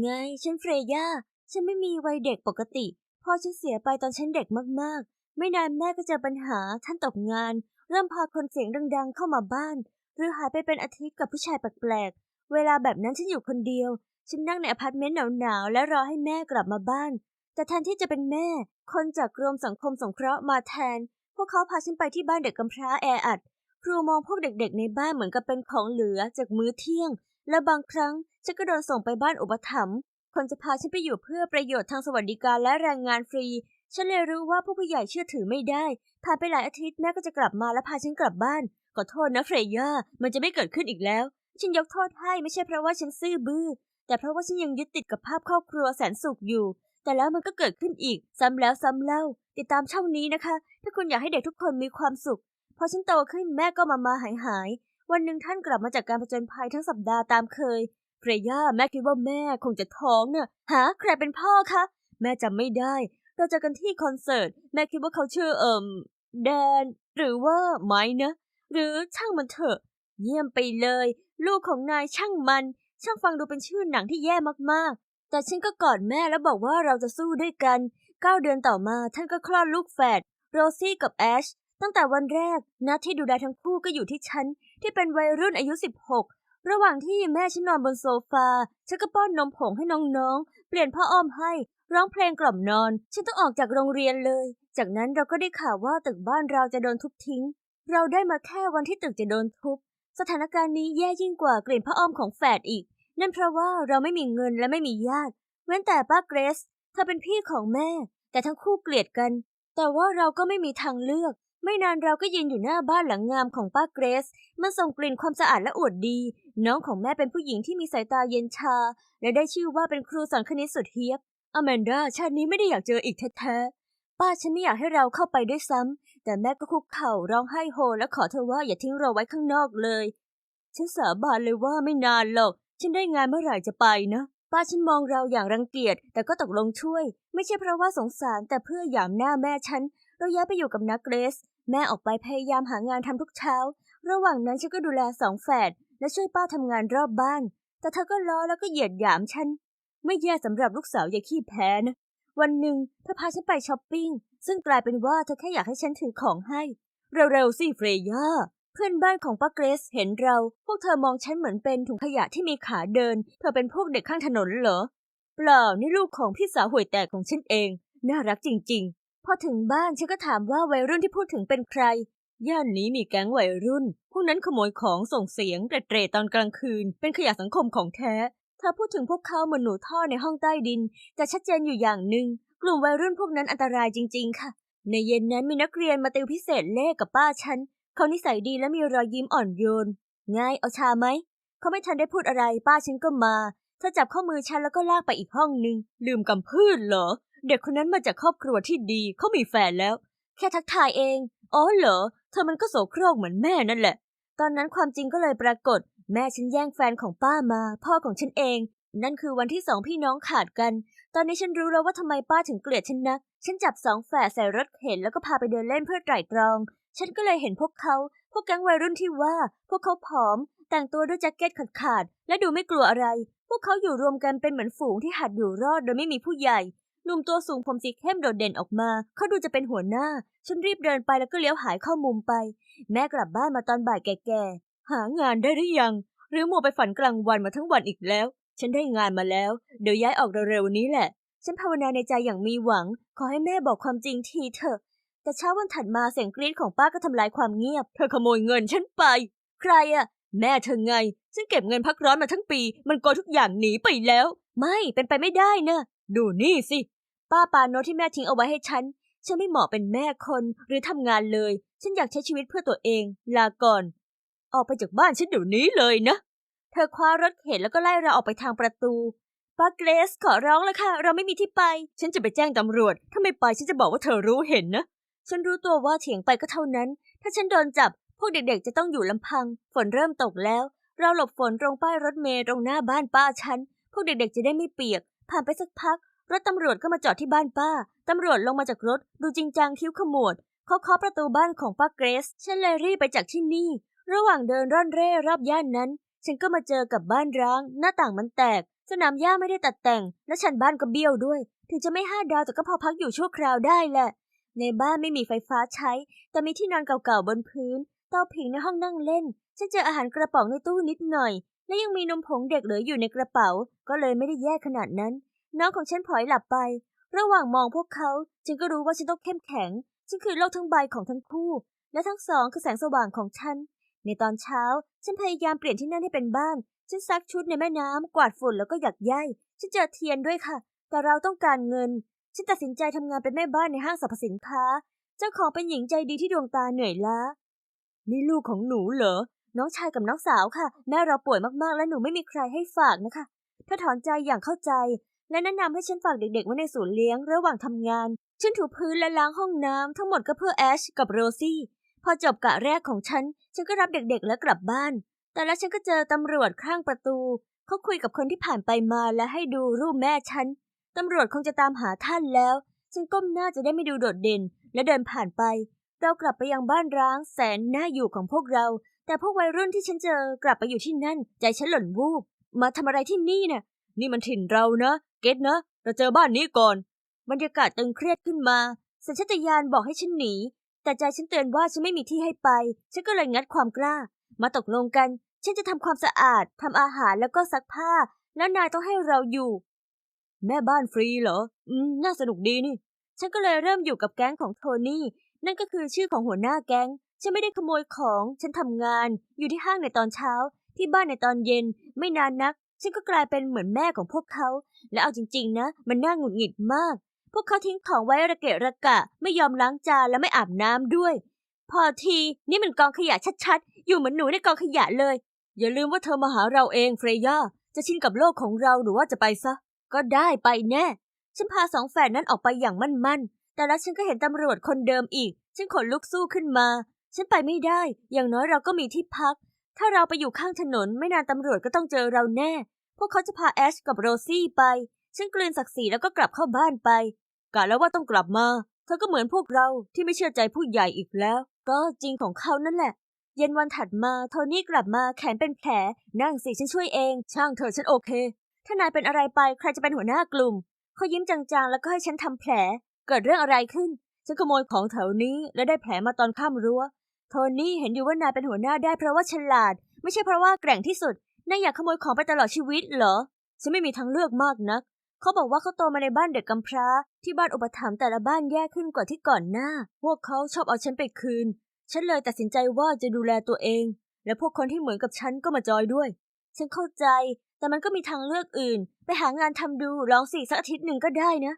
ไงฉันเฟรย่า ฉันไม่มีวัยเด็กปกติพ่อฉันเสียไปตอนฉันเด็กมากๆ ไม่นานแม่ก็เจอปัญหาท่านตกงาน เริ่มพาคนเสียงดังๆเข้ามาบ้าน หรือหายไปเป็นอาทิตย์กับผู้ชายแปลกๆ เวลาแบบนั้นฉันอยู่คนเดียว ฉันนั่งในอพาร์ตเมนต์หนาวๆ และรอให้แม่กลับมาบ้าน แต่แทนที่จะเป็นแม่ คนจากกรมสังคมสงเคราะห์มาแทน พวกเขาพาฉันไปที่บ้านเด็กกำพร้าแออัด ครูมองพวกเด็กๆ ในบ้านเหมือนกับเป็นของเหลือจากมื้อเที่ยง และบางครั้งฉันก็โดนส่งไปบ้านอุปถัมภ์คนจะพาฉันไปอยู่เพื่อประโยชน์ทางสวัสดิการและแรงงานฟรี ฉันเลยรู้ว่าผู้ผู้ใหญ่เชื่อถือไม่ได้ ผ่านไปหลายอาทิตย์แม่ก็จะกลับมาและพาฉันกลับบ้าน ขอโทษนะเฟรย่า มันจะไม่เกิดขึ้นอีกแล้ว ฉันยกโทษให้ไม่ใช่เพราะว่าฉันซื่อบื้อ แต่เพราะว่าฉันยังยึดติดกับภาพครอบครัวแสนสุขอยู่ แต่แล้วมันก็เกิดขึ้นอีก ซ้ำแล้วซ้ำเล่า ติดตามช่องนี้นะคะ ถ้าคุณอยากให้เด็กทุกคนมีความสุข พอฉันโตขึ้นแม่ก็มามาหายหาย วันหนึ่งท่านกลับมาจากการผจญภัยทั้งสัปดาห์ตามเคยเฟรย่าแม่คิดว่าแม่คงจะท้องเนี่ยหาใครเป็นพ่อคะแม่จำไม่ได้ เราเจอกันที่คอนเสิร์ต แม่คิดว่าเขาชื่อเอิมแดน หรือว่าไม้นะ หรือช่างมันเถอะ เยี่ยมไปเลย ลูกของนายช่างมัน ช่างฟังดูเป็นชื่อหนังที่แย่มากๆ แต่ฉันก็กอดแม่แล้วบอกว่าเราจะสู้ด้วยกันเก้าเดือนต่อมาท่านก็คลอดลูกแฝดโรซี่กับแอชตั้งแต่วันแรกนัดที่ดูแลทั้งคู่ก็อยู่ที่ฉัน ที่เป็นวัยรุ่นอายุ 16 ระหว่างที่แม่ฉันนอนบนโซฟา ฉันก็ป้อนนมผงให้น้องๆ เปลี่ยนผ้าอ้อมให้ ร้องเพลงกล่อมนอน ฉันต้องออกจากโรงเรียนเลย จากนั้นเราก็ได้ข่าวว่าตึกบ้านเราจะโดนทุบทิ้ง เราได้มาแค่วันที่ตึกจะโดนทุบ สถานการณ์นี้แย่ยิ่งกว่ากลิ่นผ้าอ้อมของแฝดอีก นั่นเพราะว่าเราไม่มีเงินและไม่มีญาติ เว้นแต่ป้าเกรซเธอเป็นพี่ของแม่ แต่ทั้งคู่เกลียดกัน แต่ว่าเราก็ไม่มีทางเลือก ไม่นานเราก็ยืนอยู่หน้าบ้านหลังงามของป้าเกรซ มันส่งกลิ่นความสะอาดและอวดดี น้องของแม่เป็นผู้หญิงที่มีสายตาเย็นชา และได้ชื่อว่าเป็นครูสอนคณิตสุดเฮียบอแมนดาชาตินี้ไม่ได้อยากเจออีกแท้ๆ ป้าฉันไม่อยากให้เราเข้าไปด้วยซ้ำแต่แม่ก็คุกเข่าร้องไห้โฮ และขอเธอว่าอย่าทิ้งเราไว้ข้างนอกเลย ฉันสาบานเลยว่าไม่นานหรอก ฉันได้งานเมื่อไหร่จะไปนะ ป้าฉันมองเราอย่างรังเกียจ แต่ก็ตกลงช่วย ไม่ใช่เพราะว่าสงสารแต่เพื่อหยามหน้าแม่ฉันเราย้ายไปอยู่กับนักเกรซ แม่ออกไปพยายามหางานทำทุกเช้า ระหว่างนั้นฉันก็ดูแลสองแฝดและช่วยป้าทำงานรอบบ้าน แต่เธอก็ล้อแล้วก็เหยียดหยามฉัน ไม่แย่สำหรับลูกสาวอย่าขี้แพ้นะ วันหนึ่งเธอพาฉันไปช้อปปิ้ง ซึ่งกลายเป็นว่าเธอแค่อยากให้ฉันถือของให้ เร็วๆสิเฟรย่าเพื่อนบ้านของป้าเกรซเห็นเรา พวกเธอมองฉันเหมือนเป็นถุงขยะที่มีขาเดิน เธอเป็นพวกเด็กข้างถนนเหรอ เปล่า นี่ลูกของพี่สาวห่วยแตกของฉันเอง น่ารักจริงๆ พอถึงบ้านฉันก็ถามว่าวัยรุ่นที่พูดถึงเป็นใคร ย่านนี้มีแก๊งวัยรุ่น พวกนั้นขโมยของส่งเสียงเตร่ตอนกลางคืน เป็นขยะสังคมของแท้เธอพูดถึงพวกเขาเหมือนหนูท่อในห้องใต้ดิน แต่ชัดเจนอยู่อย่างหนึ่งกลุ่มวัยรุ่นพวกนั้นอันตรายจริง ๆ ค่ะ ในเย็นนั้นมีนักเรียนมาติวพิเศษเลขกับป้าฉัน เขานิสัยดีและมีรอยยิ้มอ่อนโยน ง่ายเอาชาไหม เขาไม่ทันได้พูดอะไร ป้าฉันก็มา เธอจับข้อมือฉันแล้วก็ลากไปอีกห้องหนึ่งลืมกำพืชเหรอ เด็กคนนั้นมาจากครอบครัวที่ดี เขามีแฟนแล้ว แค่ทักทายเอง อ๋อเหรอ เธอมันก็โสโครกเหมือนแม่นั่นแหละ ตอนนั้นความจริงก็เลยปรากฏ แม่ฉันแย่งแฟนของป้ามา พ่อของฉันเอง นั่นคือวันที่สองพี่น้องขาดกัน ตอนนี้ฉันรู้แล้วว่าทำไมป้าถึงเกลียดฉันนัก ฉันจับสองแฝดใส่รถเข็นแล้วก็พาไปเดินเล่นเพื่อไตร่ตรอง ฉันก็เลยเห็นพวกเขา พวกแก๊งวัยรุ่นที่ว่า พวกเขาผอม แต่งตัวด้วยแจ็คเก็ตขาดๆและดูไม่กลัวอะไร พวกเขาอยู่รวมกันเป็นเหมือนฝูงที่หัดอยู่รอดโดยไม่มีผู้ใหญ่ หนุ่มตัวสูงผมสีเข้มโดดเด่นออกมา เขาดูจะเป็นหัวหน้า ฉันรีบเดินไปแล้วก็เลี้ยวหายเข้ามุมไป แม่กลับบ้านมาตอนบ่ายแก่ๆ หางานได้หรือยัง หรือมัวไปฝันกลางวันมาทั้งวันอีกแล้ว ฉันได้งานมาแล้ว เดี๋ยวย้ายออกเร็วๆนี้แหละ ฉันภาวนาในใจอย่างมีหวัง ขอให้แม่บอกความจริงทีเถอะ แต่เช้าวันถัดมาเสียงกรี๊ดของป้าก็ทำลายความเงียบ เธอขโมยเงินฉันไป ใครอะแม่เธอไง ฉันเก็บเงินพักร้อนมาทั้งปี มันโกยทุกอย่างหนีไปแล้ว ไม่ เป็นไปไม่ได้นะ ดูนี่สิ ป้าปาโนที่แม่ทิ้งเอาไว้ให้ฉัน ฉันไม่เหมาะเป็นแม่คนหรือทำงานเลย ฉันอยากใช้ชีวิตเพื่อตัวเอง ลาก่อน ออกไปจากบ้านฉันเดี๋ยวนี้เลยนะ เธอคว้ารถเข็นแล้วก็ไล่เราออกไปทางประตู ป้าเกรซขอร้องแล้วค่ะ เราไม่มีที่ไป ฉันจะไปแจ้งตำรวจ ถ้าไม่ไปฉันจะบอกว่าเธอรู้เห็นนะ ฉันรู้ตัวว่าเถียงไปก็เท่านั้น ถ้าฉันโดนจับ พวกเด็กๆ จะต้องอยู่ลำพัง ฝนเริ่มตกแล้ว เราหลบฝนตรงป้ายรถเมล์ตรงหน้าบ้านป้าฉัน พวกเด็กๆ จะได้ไม่เปียก ผ่านไปสักพัก รถตำรวจก็มาจอดที่บ้านป้า ตำรวจลงมาจากรถดูจริงจังคิ้วขมวด เขาเคาะประตูบ้านของป้าเกรซฉันเลยรีบไปจากที่นี่ ระหว่างเดินร่อนเร่รอบย่านนั้น ฉันก็มาเจอกับบ้านร้าง หน้าต่างมันแตก สนามหญ้าไม่ได้ตัดแต่ง และชั้นบ้านก็เบี้ยวด้วย ถึงจะไม่ห้าดาวแต่ก็พอพักอยู่ชั่วคราวได้แหละ ในบ้านไม่มีไฟฟ้าใช้ แต่มีที่นอนเก่าๆบนพื้น เตาผิงในห้องนั่งเล่น ฉันเจออาหารกระป๋องในตู้นิดหน่อย และยังมีนมผงเด็กเหลืออยู่ในกระเป๋า ก็เลยไม่ได้แย่ขนาดนั้น น้องของฉันพลอยหลับไป ระหว่างมองพวกเขาฉันก็รู้ว่าฉันต้องเข้มแข็ง ฉันคือโลกทั้งใบของทั้งคู่ และทั้งสองคือแสงสว่างของฉัน ในตอนเช้า ฉันพยายามเปลี่ยนที่นั่นให้เป็นบ้าน ฉันซักชุดในแม่น้ำกวาดฝุ่นแล้วก็หยักใยฉันเจอเทียนด้วยค่ะ แต่เราต้องการเงิน ฉันตัดสินใจทำงานเป็นแม่บ้านในห้างสรรพสินค้า เจ้าของเป็นหญิงใจดีที่ดวงตาเหนื่อยล้า นี่ลูกของหนูเหรอ น้องชายกับน้องสาวค่ะ แม่เราป่วยมากๆ และหนูไม่มีใครให้ฝากนะคะเธอถอนใจอย่างเข้าใจ และแนะนำให้ฉันฝากเด็กๆไว้ในศูนย์เลี้ยงระหว่างทำงาน ฉันถูพื้นและล้างห้องน้ำทั้งหมดก็เพื่อแอชกับโรซี่ พอจบกะแรกของฉัน ฉันก็รับเด็กๆ แล้วกลับบ้าน แต่แล้วฉันก็เจอตำรวจข้างประตู เขาคุยกับคนที่ผ่านไปมาและให้ดูรูปแม่ฉัน ตำรวจคงจะตามหาท่านแล้ว ฉันก้มหน้าจะได้ไม่ดูโดดเด่น และเดินผ่านไป เรากลับไปยังบ้านร้างแสนน่าอยู่ของพวกเรา แต่พวกวัยรุ่นที่ฉันเจอกลับไปอยู่ที่นั่น ใจฉันหล่นวูบ มาทำอะไรที่นี่น่ะนี่มันถิ่นเรานะ เก็ตนะ เราเจอบ้านนี้ก่อน บรรยากาศตึงเครียดขึ้นมา สัญชาตญาณบอกให้ฉันหนี แต่ใจฉันเตือนว่าฉันไม่มีที่ให้ไป ฉันก็เลยงัดความกล้า มาตกลงกัน ฉันจะทำความสะอาดทำอาหารแล้วก็ซักผ้า แล้วนายต้องให้เราอยู่ แม่บ้านฟรีเหรอ อืม น่าสนุกดีนี่ ฉันก็เลยเริ่มอยู่กับแก๊งของโทนี่ นั่นก็คือชื่อของหัวหน้าแก๊ง ฉันไม่ได้ขโมยของ ฉันทำงาน อยู่ที่ห้างในตอนเช้า ที่บ้านในตอนเย็น ไม่นานนัก ฉันก็กลายเป็นเหมือนแม่ของพวกเขา และเอาจริง ๆ นะ มันน่าหงุดหงิดมาก พวกเขาทิ้งของไว้ระเกะระกะ ไม่ยอมล้างจานและไม่อาบน้ำด้วย พอทีนี่มันกองขยะชัดๆ อยู่เหมือนหนูในกองขยะเลย อย่าลืมว่าเธอมาหาเราเองเฟรย่าจะชินกับโลกของเราหรือว่าจะไปซะ ก็ได้ไปแน่ ฉันพาสองแฝดนั้นออกไปอย่างมั่นๆ แต่แล้วฉันก็เห็นตำรวจคนเดิมอีก ฉันขนลุกสู้ขึ้นมา ฉันไปไม่ได้ อย่างน้อยเราก็มีที่พัก ถ้าเราไปอยู่ข้างถนนไม่นานตำรวจก็ต้องเจอเราแน่ พวกเขาจะพาแอชกับโรซี่ไป ฉันกลืนศักดิ์ศรีแล้วก็กลับเข้าบ้านไป กะแล้วว่าต้องกลับมา เธอก็เหมือนพวกเราที่ไม่เชื่อใจผู้ใหญ่อีกแล้ว ก็จริงของเขานั่นแหละ เย็นวันถัดมาโทนี่กลับมาแขนเป็นแผล นั่งสิฉันช่วยเอง ช่างเถอฉันโอเค ถ้านายเป็นอะไรไปใครจะเป็นหัวหน้ากลุ่ม เขายิ้มจางๆ แล้วก็ให้ฉันทำแผล เกิดเรื่องอะไรขึ้น ฉันขโมยของแถวนี้และได้แผลมาตอนข้ามรั้ว โทนี่เห็นอยู่ว่านายเป็นหัวหน้าได้เพราะว่าฉลาด ไม่ใช่เพราะว่าแกร่งที่สุด นายอยากขโมยของไปตลอดชีวิตเหรอ ฉันไม่มีทางเลือกมากนัก เขาบอกว่าเขาโตมาในบ้านเด็กกำพร้า ที่บ้านอุปถัมภ์แต่ละบ้านแย่ขึ้นกว่าที่ก่อนหน้า พวกเขาชอบเอาฉันไปคืน ฉันเลยตัดสินใจว่าจะดูแลตัวเอง และพวกคนที่เหมือนกับฉันก็มาจอยด้วย ฉันเข้าใจ แต่มันก็มีทางเลือกอื่น ไปหางานทำดูลองสิสักอาทิตย์หนึ่งก็ได้นะ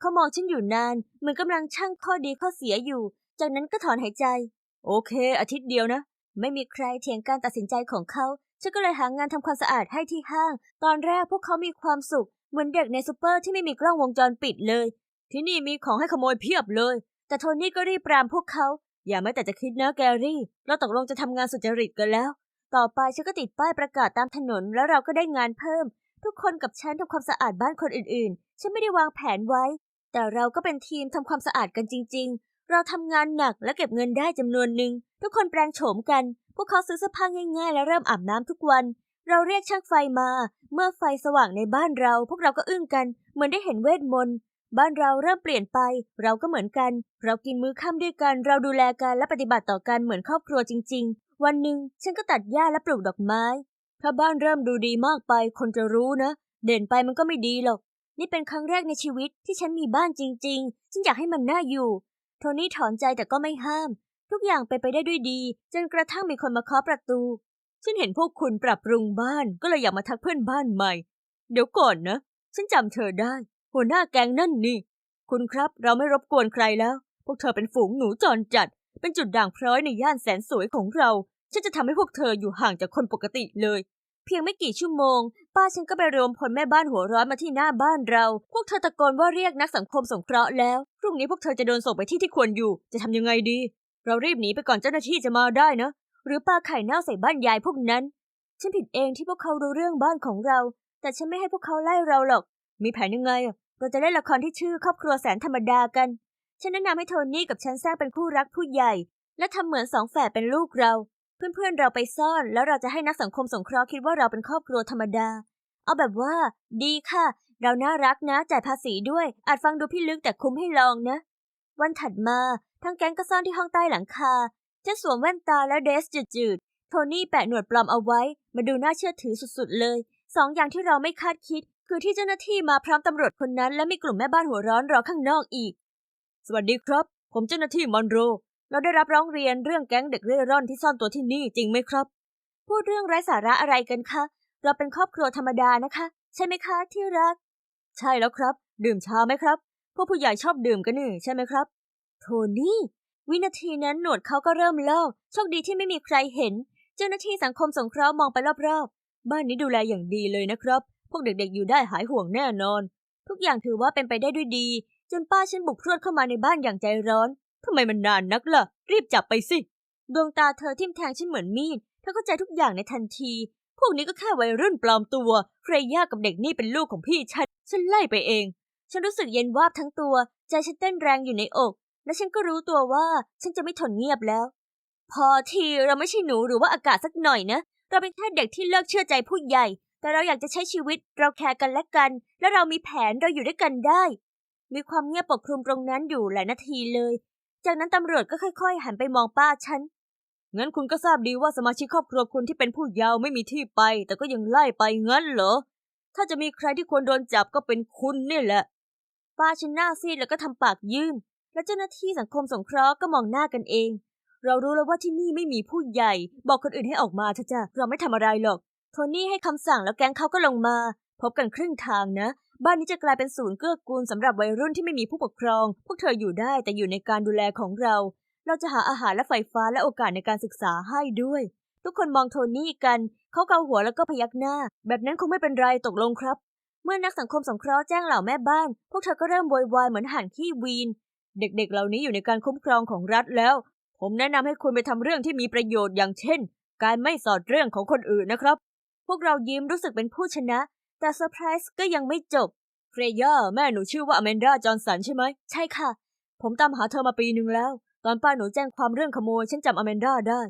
เขามองฉันอยู่นาน เหมือนกำลังชั่งข้อดีข้อเสียอยู่ จากนั้นก็ถอนหายใจ โอเค อาทิตย์เดียวนะ ไม่มีใครเถียงการตัดสินใจของเขาฉันก็เลยหางานทำความสะอาดให้ที่ห้าง ตอนแรกพวกเขามีความสุข เหมือนเด็กในซูเปอร์ที่ไม่มีกล้องวงจรปิดเลย ที่นี่มีของให้ขโมยเพียบเลย แต่โทนี่ก็รีบปรามพวกเขา อย่าแม้แต่จะคิดนะแกรี่ เราตกลงจะทำงานสุจริตกันแล้ว ต่อไปฉันก็ติดป้ายประกาศตามถนนแล้วเราก็ได้งานเพิ่ม ทุกคนกับฉันทำความสะอาดบ้านคนอื่นๆ ฉันไม่ได้วางแผนไว้ แต่เราก็เป็นทีมทำความสะอาดกันจริง เราทำงานหนักและเก็บเงินได้จำนวนหนึ่ง ทุกคนแปลงโฉมกัน พวกเขาซื้อเสื้อผ้าง่ายๆ และเริ่มอาบน้ำทุกวัน เราเรียกช่างไฟมา เมื่อไฟสว่างในบ้านเรา พวกเราก็อึ้งกัน เหมือนได้เห็นเวทมนต์ บ้านเราเริ่มเปลี่ยนไป เราก็เหมือนกัน เรากินมื้อค่ำด้วยกัน เราดูแลกันและปฏิบัติต่อกันเหมือนครอบครัวจริง ๆ วันหนึ่งฉันก็ตัดหญ้าและปลูกดอกไม้ ถ้าบ้านเริ่มดูดีมากไป คนจะรู้นะ เด่นไปมันก็ไม่ดีหรอก นี่เป็นครั้งแรกในชีวิตที่ฉันมีบ้านจริง ๆ ฉันอยากให้มันน่าอยู่ โทนี่ถอนใจแต่ก็ไม่ห้าม ทุกอย่างไปไปได้ด้วยดี จนกระทั่งมีคนมาเคาะประตู ฉันเห็นพวกคุณปรับปรุงบ้านก็เลยอยากมาทักเพื่อนบ้านใหม่ เดี๋ยวก่อนนะ ฉันจำเธอได้ หัวหน้าแกงนั่นนี่ คุณครับเราไม่รบกวนใครแล้ว พวกเธอเป็นฝูงหนูจรจัด เป็นจุดด่างพร้อยในย่านแสนสวยของเรา ฉันจะทำให้พวกเธออยู่ห่างจากคนปกติเลย เพียงไม่กี่ชั่วโมง ป้าฉันก็ไปรวมพลแม่บ้านหัวร้อนมาที่หน้าบ้านเรา พวกเธอตะโกนว่าเรียกนักสังคมสงเคราะห์แล้ว พรุ่งนี้พวกเธอจะโดนส่งไปที่ที่ควรอยู่ จะทำยังไงดี เรารีบหนีไปก่อนเจ้าหน้าที่จะมาได้นะ หรือปลาไข่เน่าใส่บ้านยายพวกนั้น ฉันผิดเองที่พวกเขารู้เรื่องบ้านของเรา แต่ฉันไม่ให้พวกเขาไล่เราหรอก มีแผนยังไงเราจะเล่นละครที่ชื่อครอบครัวแสนธรรมดากัน ฉันแนะนำให้โทนี่กับฉันสร้างเป็นคู่รักผู้ใหญ่ และทำเหมือนสองแฝดเป็นลูกเรา เพื่อนๆเราไปซ่อนแล้วเราจะให้นักสังคมสงเคราะห์คิดว่าเราเป็นครอบครัวธรรมดา เอาแบบว่า ดีค่ะ เราน่ารักนะจ่ายภาษีด้วย อาจฟังดูพี่ลึกแต่คุ้มให้ลองนะ วันถัดมาทั้งแก๊งก็ซ่อนที่ห้องใต้หลังคาฉันสวมแว่นตาและเดรสจืดๆ โทนี่แปะหนวดปลอมเอาไว้ มาดูน่าเชื่อถือสุดๆเลย สองอย่างที่เราไม่คาดคิด คือที่เจ้าหน้าที่มาพร้อมตำรวจคนนั้น และมีกลุ่มแม่บ้านหัวร้อนรอข้างนอกอีก สวัสดีครับ ผมเจ้าหน้าที่มอนโร เราได้รับร้องเรียนเรื่องแก๊งเด็กเร่ร่อนที่ซ่อนตัวที่นี่จริงไหมครับ พูดเรื่องไร้สาระอะไรกันคะ เราเป็นครอบครัวธรรมดานะคะ ใช่ไหมคะที่รัก ใช่แล้วครับ ดื่มชาไหมครับพวกผู้ใหญ่ชอบดื่มกันนี่ใช่ไหมครับ โทนี่ วินาทีนั้นหนวดเขาก็เริ่มลอกโชคดีที่ไม่มีใครเห็น เจ้าหน้าที่สังคมสงเคราะห์มองไปรอบๆ บ้านนี้ดูแลอย่างดีเลยนะครับ พวกเด็กๆอยู่ได้หายห่วงแน่นอน ทุกอย่างถือว่าเป็นไปได้ด้วยดี จนป้าฉันบุกพรวดเข้ามาในบ้านอย่างใจร้อน ทำไมมันนานนักล่ะ รีบจับไปสิ ดวงตาเธอทิ่มแทงฉันเหมือนมีด เธอเข้าใจทุกอย่างในทันที พวกนี้ก็แค่วัยรุ่นปลอมตัวเฟรย่ากับเด็กนี่เป็นลูกของพี่ฉัน ฉันไล่ไปเอง ฉันรู้สึกเย็นวาบทั้งตัว ใจฉันเต้นแรงอยู่ในอก และฉันก็รู้ตัวว่าฉันจะไม่ทนเงียบแล้ว พอทีเราไม่ใช่หนูหรือว่าอากาศสักหน่อยนะ เราเป็นแค่เด็กที่เลิกเชื่อใจผู้ใหญ่ แต่เราอยากจะใช้ชีวิต เราแคร์กันและกัน และเรามีแผนเราอยู่ด้วยกันได้มีความเงียบปกคลุมตรงนั้นอยู่หลายนาทีเลย จากนั้นตำรวจก็ค่อยๆ หันไปมองป้าฉัน งั้นคุณก็ทราบดีว่าสมาชิกครอบครัวคุณที่เป็นผู้เยาว์ไม่มีที่ไป แต่ก็ยังไล่ไปงั้นเหรอ ถ้าจะมีใครที่ควรโดนจับก็เป็นคุณนี่แหละ ป้าฉันหน้าซีดแล้วก็ทำปากยื่น และเจ้าหน้าที่สังคมสงเคราะห์ก็มองหน้ากันเอง เรารู้แล้วว่าที่นี่ไม่มีผู้ใหญ่ บอกคนอื่นให้ออกมาเถอะจ้ะเราไม่ทำอะไรหรอก โทนี่ให้คำสั่งแล้วแก๊งเขาก็ลงมา พบกันครึ่งทางนะ บ้านนี้จะกลายเป็นศูนย์เกื้อกูลสำหรับวัยรุ่นที่ไม่มีผู้ปกครอง พวกเธออยู่ได้แต่อยู่ในการดูแลของเรา เราจะหาอาหารและไฟฟ้าและโอกาสในการศึกษาให้ด้วย ทุกคนมองโทนี่กัน เขาเกาหัวแล้วก็พยักหน้า แบบนั้นคงไม่เป็นไรตกลงครับ เมื่อนักสังคมสงเคราะห์แจ้งเหล่าแม่บ้าน พวกเธอก็เริ่มโวยวายเหมือนห่านขี้วีน เด็กๆ เหล่านี้อยู่ในการคุ้มครองของรัฐแล้ว ผมแนะนำให้คุณไปทำเรื่องที่มีประโยชน์อย่างเช่น การไม่สอดเรื่องของคนอื่นนะครับ พวกเรายิ้มรู้สึกเป็นผู้ชนะ แต่เซอร์ไพรส์ก็ยังไม่จบเฟรย่าแม่หนูชื่อว่าอแมนดาจอห์นสันใช่ไหม ใช่ค่ะ ผมตามหาเธอมาปีหนึ่งแล้ว ตอนป้าหนูแจ้งความเรื่องขโมย ฉันจำอแมนดาได้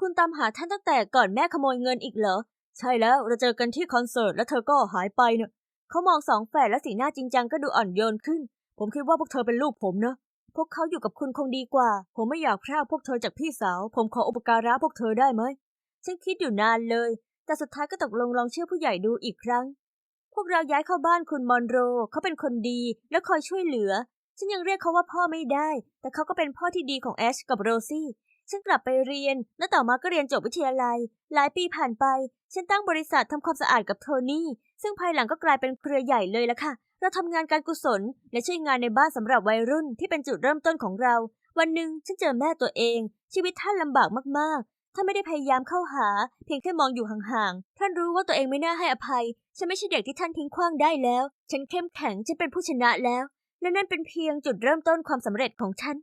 คุณตามหาท่านตั้งแต่ก่อนแม่ขโมยเงินอีกเหรอ ใช่แล้วเราเจอกันที่คอนเสิร์ตแล้วเธอก็หายไปเนะเขามองสองแฝดและสีหน้าจริงจังก็ดูอ่อนโยนขึ้น ผมคิดว่าพวกเธอเป็นลูกผมนะพวกเขาอยู่กับคุณคงดีกว่า ผมไม่อยากพรากพวกเธอจากพี่สาว ผมขออุปการะพวกเธอได้ไหม ฉันคิดอยู่นานเลย แต่สุดท้ายก็ตกลงลองเชื่อผู้ใหญ่ดูอีกครั้ง พวกเราย้ายเข้าบ้านคุณมอนโร เขาเป็นคนดีและคอยช่วยเหลือ ฉันยังเรียกเขาว่าพ่อไม่ได้ แต่เขาก็เป็นพ่อที่ดีของแอชกับโรซี่ ฉันกลับไปเรียน และต่อมาก็เรียนจบวิทยาลัย หลายปีผ่านไป ฉันตั้งบริษัททำความสะอาดกับโทนี่ ซึ่งภายหลังก็กลายเป็นเครือใหญ่เลยละค่ะ เราทำงานการกุศล และช่วยงานในบ้านสำหรับวัยรุ่นที่เป็นจุดเริ่มต้นของเรา วันหนึ่งฉันเจอแม่ตัวเอง ชีวิตท่านลำบากมาก ท่านไม่ได้พยายามเข้าหา เพียงแค่มองอยู่ห่างๆ ท่านรู้ว่าตัวเองไม่น่าให้อภัย ฉันไม่ใช่เด็กที่ท่านทิ้งขว้างได้แล้ว ฉันเข้มแข็ง ฉันเป็นผู้ชนะแล้ว และนั่นเป็นเพียงจุดเริ่มต้นความสำเร็จของฉัน